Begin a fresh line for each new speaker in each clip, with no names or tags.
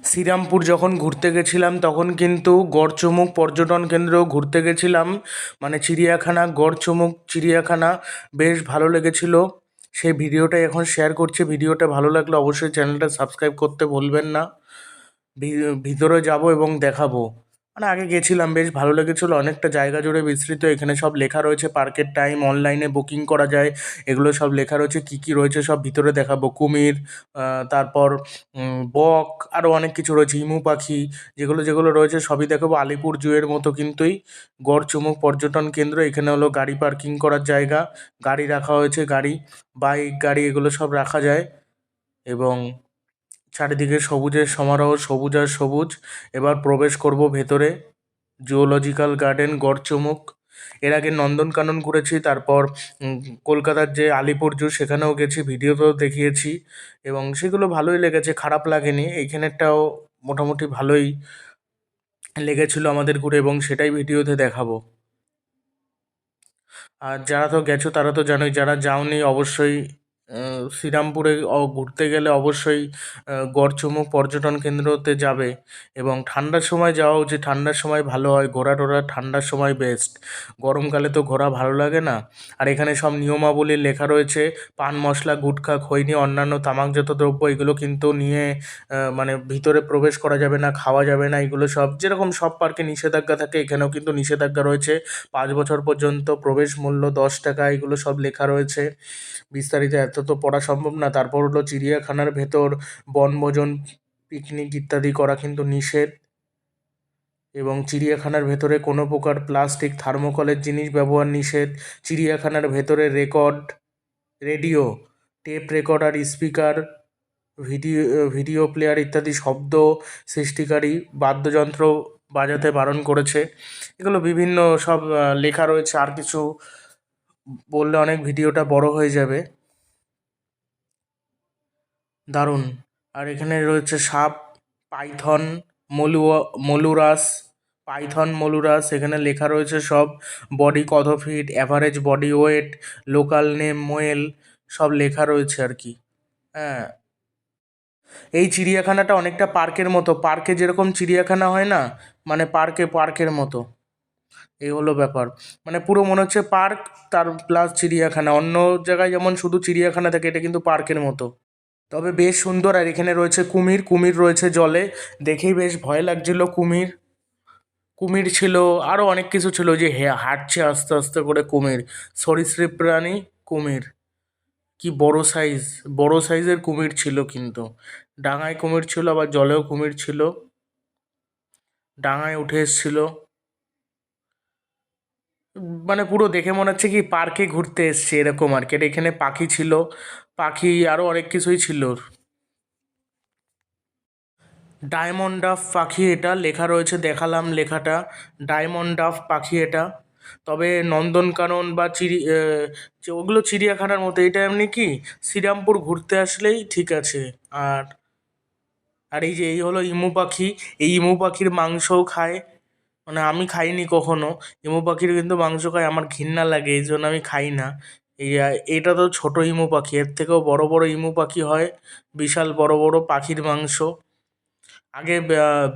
শ্রীরামপুর যখন ঘুরতে গেছিলাম, তখন কিন্তু গড়চুমুক পর্যটন কেন্দ্র ঘুরতে গেছিলাম। মানে চিড়িয়াখানা, গড়চুমুক, চিড়িয়াখানা বেশ ভালো লেগেছিল। সেই ভিডিওটা এখন শেয়ার করছি। ভিডিওটা ভালো লাগলে অবশ্যই চ্যানেলটা সাবস্ক্রাইব করতে ভুলবেন না। ভিতরে যাব এবং দেখাবো। মানে আগে গেছিলাম, বেশ ভালো লেগেছিলো। অনেকটা জায়গা জুড়ে বিস্তৃত, এখানে সব লেখা রয়েছে, পার্কের টাইম, অনলাইনে বুকিং করা যায়, এগুলো সব লেখা রয়েছে, কী কী রয়েছে সব ভিতরে দেখাবো। কুমির তারপর বক আরও অনেক কিছু রয়েছে, ইমু পাখি, যেগুলো যেগুলো রয়েছে সবই দেখাবো। আলিপুর জুয়ের মতো কিন্তুই গড়চুমুক পর্যটন কেন্দ্র, এখানে হলো গাড়ি পার্কিং করার জায়গা, গাড়ি রাখা হয়েছে, গাড়ি, বাইক, গাড়ি, এগুলো সব রাখা যায়। এবং চারিদিকে সবুজের সমারোহ, সবুজ আর সবুজ। এবার প্রবেশ করব ভেতরে। Zoological garden Garchumuk. এর আগে নন্দনকানন ঘুরেছি তারপর কলকাতার যে আলিপুর জু, সেখানেও গেছি ভিডিওতেও দেখিয়েছি। এবং সেগুলো ভালোই লেগেছে, খারাপ লাগেনি। এইখানেরটাও মোটামুটি ভালোই লেগেছিল আমাদের ঘুরে, এবং সেটাই ভিডিওতে দেখাবো। আর যারা তো গেছো, তারা তো জানোই, যারা যাওনি, অবশ্যই শ্রীরামপুরে ঘুরতে গেলে অবশ্যই আহ, গড়চমুখ পর্যটন কেন্দ্রতে যাবে এবং ঠান্ডার সময় যাওয়া উচিত। ঠান্ডার সময় ভালো হয় ঘোরা টোরা ঠান্ডার সময় বেস্ট গরমকালে তো ঘোরা ভালো লাগে না। আর এখানে সব নিয়মাবলী লেখা রয়েছে পান মশলা গুটখা খৈনি অন্যান্য তামাকজাত দ্রব্য এগুলো কিন্তু নিয়ে মানে ভিতরে প্রবেশ করা যাবে না খাওয়া যাবে না এগুলো সব যেরকম সব পার্কে নিষেধাজ্ঞা থাকে এখানেও কিন্তু নিষেধাজ্ঞা রয়েছে। পাঁচ বছর পর্যন্ত প্রবেশ মূল্য দশ টাকা এগুলো সব লেখা রয়েছে। বিস্তারিত এত তো পড়া সম্ভব না। তারপর হলো চিড়িয়াখানার ভেতর বনভোজন পিকনিক ইত্যাদি করা কিন্তু নিষেধ। এবং চিড়িয়াখানার ভেতরে কোনো প্রকার প্লাস্টিক থার্মোকলের জিনিস ব্যবহার নিষেধ। চিড়িয়াখানার ভেতরে রেকর্ড রেডিও টেপ রেকর্ড আর স্পিকার ভিডিও ভিডিও প্লেয়ার ইত্যাদি শব্দ সৃষ্টিকারী বাদ্যযন্ত্র বাজাতে বারণ করেছে। এগুলো বিভিন্ন সব লেখা রয়েছে। আর কিছু বললে অনেক ভিডিওটা বড় হয়ে যাবে। দারুণ। আর এখানে রয়েছে সাপ পাইথন মলুয়া মলুরাস পাইথন মলুরাস এখানে লেখা রয়েছে সব। বডি কত feet average body weight local name মোয়েল সব লেখা রয়েছে আর কি। হ্যাঁ। এই চিড়িয়াখানাটা অনেকটা পার্কের মতো। পার্কে যেরকম চিড়িয়াখানা হয় না মানে পার্কে পার্কের মতো। এই হলো ব্যাপার। মানে পুরো মনে হচ্ছে পার্ক তার প্লাস চিড়িয়াখানা। অন্য জায়গায় যেমন শুধু চিড়িয়াখানা থাকে এটা কিন্তু পার্কের মতো। তবে বেশ সুন্দর, আর এখানে রয়েছে কুমির কুমির রয়েছে জলে। দেখেই বেশ ভয় লাগছিল কুমির। কুমির ছিল আরও অনেক কিছু ছিল যে হে, হাঁটছে আস্তে আস্তে করে কুমির। সরীসৃপ প্রাণী, কুমির। কি বড় সাইজ বড় সাইজের কুমির ছিল কিন্তু। ডাঙায় কুমির ছিল, আবার জলেও কুমির ছিল। ডাঙায় উঠে এসছিল। মানে পুরো দেখে মনে হচ্ছে কি পার্কে ঘুরতে এসছে এরকম আর কি। এখানে পাখি ছিল, পাখি আরও অনেক কিছুই ছিল ডায়মন্ড ডাফ পাখি এটা, লেখা রয়েছে, দেখালাম লেখাটা। ডায়মন্ড ডাফ পাখি এটা। তবে নন্দনকানন বা চিড়ি যে ওগুলো চিড়িয়াখানার মতো, এটা এমনি কি শ্রীরামপুর ঘুরতে আসলেই ঠিক আছে। আর আর এই যে এই হলো ইমু পাখি, এই ইমু পাখির মাংসও খায়। মানে আমি খাইনি কখনো। হিমু পাখির কিন্তু মাংস খায়, আমার ঘৃণা লাগে, এই জন্য আমি খাই না। এটা তো ছোট ইমু পাখি, এর থেকেও বড় বড় ইমু পাখি হয়, বিশাল বড় বড় পাখির মাংস। আগে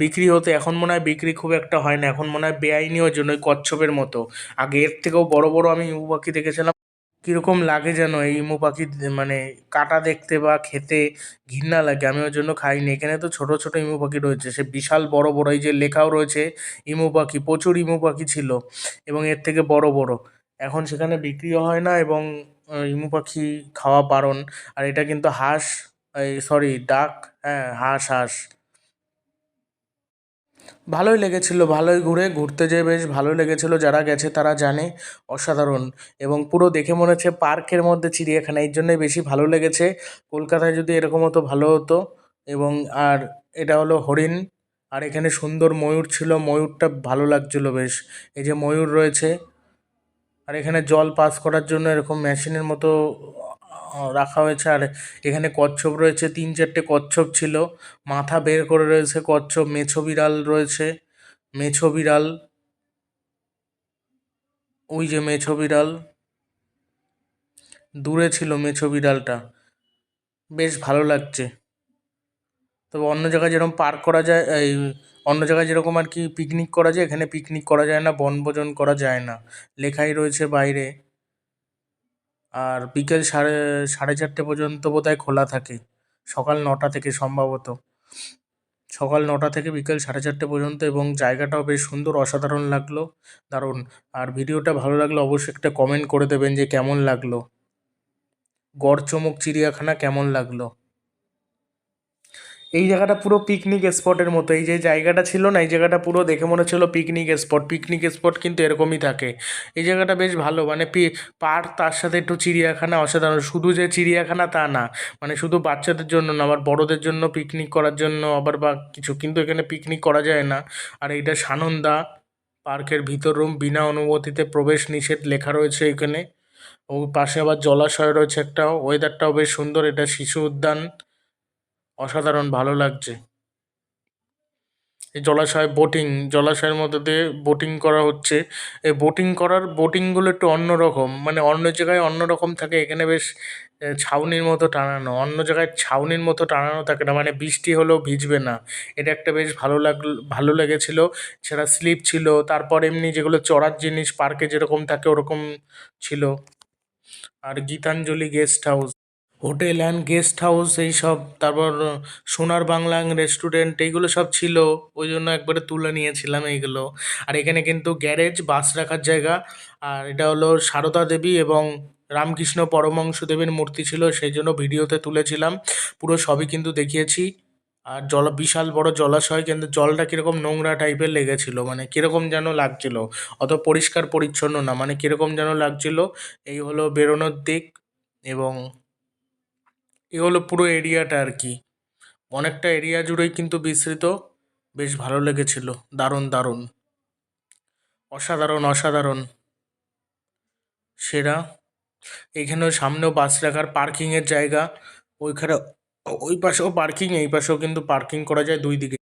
বিক্রি হতে, এখন মনে হয় বিক্রি খুব একটা হয় না, এখন মনে হয় বেআইনি ওই জন্য কচ্ছপের মতো। আগে এর থেকেও বড় বড় আমি ইমু পাখি দেখেছিলাম। কীরকম লাগে যেন এই ইমু পাখি মানে কাটা দেখতে বা খেতে ঘৃণা লাগে? আমি ওই জন্য খাইনি। এখানে তো ছোট ছোট ইমু পাখি রয়েছে। সে বিশাল বড় বড় এই যে লেখাও রয়েছে ইমু পাখি, প্রচুর ইমু পাখি ছিল এবং এর থেকে বড় বড়। এখন সেখানে বিক্রিও হয় না এবং ইমু পাখি খাওয়া বারণ। আর এটা কিন্তু হাঁস, এই সরি ডাক হ্যাঁ হাঁস হাঁস। ভালোই লেগেছিল, ভালোই ঘুরে, ঘুরতে যেয়ে বেশ ভালো লেগেছিল, যারা গেছে তারা জানে, অসাধারণ। এবং পুরো দেখে মনে হচ্ছে পার্কের মধ্যে চিড়িয়াখানা এই জন্যই বেশি ভালো লেগেছে। কলকাতায় যদি এরকম হতো, ভালো হতো। এবং আর এটা হলো হরিণ, আর এখানে সুন্দর ময়ূর ছিল, ময়ূরটা ভালো লাগছিল বেশ। এই যে ময়ূর রয়েছে, আর এখানে জল পাস করার জন্য এরকম মেশিনের মতো রাখা হয়েছে। আর এখানে কচ্ছপ রয়েছে, তিন চারটে কচ্ছপ ছিল। মাথা বের করে রয়েছে কচ্ছপ, মেছো বিড়াল রয়েছে, মেছো বিড়াল, ওই যে মেছো বিড়াল। দূরে ছিল মেছো বিড়ালটা। বেশ ভালো লাগছে। তবে অন্য জায়গায় যেরকম পার্ক করা যায়, এই অন্য জায়গায় যেরকম আর কি পিকনিক করা যায়, এখানে পিকনিক করা যায় না, বনভোজন করা যায় না। লেখাই রয়েছে বাইরে। আর বিকেল সাড়ে সাড়ে চারটে পর্যন্ত বোধহয় খোলা থাকে, সকাল নটা থেকে সম্ভবত। সকাল নটা থেকে বিকেল সাড়ে চারটে পর্যন্ত এবং জায়গাটাও বেশ সুন্দর, অসাধারণ লাগল। দারুণ। আর ভিডিওটা ভালো লাগলে অবশ্যই একটা কমেন্ট করে দেবেন যে কেমন লাগল। গড়চমক চিড়িয়াখানা কেমন লাগল? এই জায়গাটা পুরো পিকনিক স্পটের মতো। এই যে জায়গাটা ছিল না, এই জায়গাটা পুরো দেখে মনে হচ্ছিল পিকনিক স্পট পিকনিক স্পট কিন্তু এরকমই থাকে। এই জায়গাটা বেশ ভালো মানে পার্ক তার সাথে একটু চিড়িয়াখানা অসাধারণ। শুধু যে চিড়িয়াখানা তা না মানে শুধু বাচ্চাদের জন্য না, আবার বড়দের জন্য পিকনিক করার জন্য আবার বা কিছু। কিন্তু এখানে পিকনিক করা যায় না। আর এইটা সানন্দা পার্কের ভিতর রুম বিনা অনুমতিতে প্রবেশ নিষেধ লেখা রয়েছে এখানে। ও পাশে আবার জলাশয় রয়েছে একটা ওয়েদারটাও বেশ সুন্দর। এটা শিশু উদ্যান। অসাধারণ, ভালো লাগছে। এই জলাশয় বোটিং জলাশয়ের মধ্যে দিয়ে বোটিং করা হচ্ছে। এই বোটিং করার বোটিংগুলো একটু অন্য রকম। মানে অন্য জায়গায় অন্য রকম থাকে, এখানে বেশ ছাউনির মতো টানানো। অন্য জায়গায় ছাউনির মতো টানানো থাকে না। মানে বৃষ্টি হলেও ভিজবে না। এটা একটা বেশ ভালো লাগল ভালো লেগেছিলো। সেটা স্লিপ ছিল। তারপর এমনি যেগুলো চড়ার জিনিস, পার্কে যেরকম থাকে, ওরকম ছিল। আর Gitanjali guest house hotel and guest house এইসব তারপর সোনার বাংলা রেস্টুরেন্ট, এইগুলো সব ছিল। ওই জন্য একবারে তুলে নিয়েছিলাম এইগুলো। আর এখানে কিন্তু গ্যারেজ, বাস রাখার জায়গা, আর এটা হলো সারদা দেবী এবং রামকৃষ্ণ পরমহংস দেবের মূর্তি ছিল, সেই জন্য ভিডিওতে তুলেছিলাম। পুরো সবই কিন্তু দেখিয়েছি। আর জল, বিশাল বড় জলাশয়, কিন্তু জলটা কীরকম নোংরা টাইপের লেগেছিল মানে কীরকম যেন লাগছিল। অত পরিষ্কার পরিচ্ছন্ন না মানে কীরকম যেন লাগছিল। এই হলো বেরোনোর দিক এবং এ হলো পুরো এরিয়াটা আর কি। অনেকটা এরিয়া জুড়েই কিন্তু বিস্তৃত, বেশ ভালো লেগেছিল, দারুণ দারুণ। অসাধারণ অসাধারণ। সেরা। এখানেও সামনেও বাস রাখার পার্কিংয়ের জায়গা, ওইখানে, ওই পাশেও পার্কিং এই পাশেও কিন্তু পার্কিং করা যায় দুই দিকে।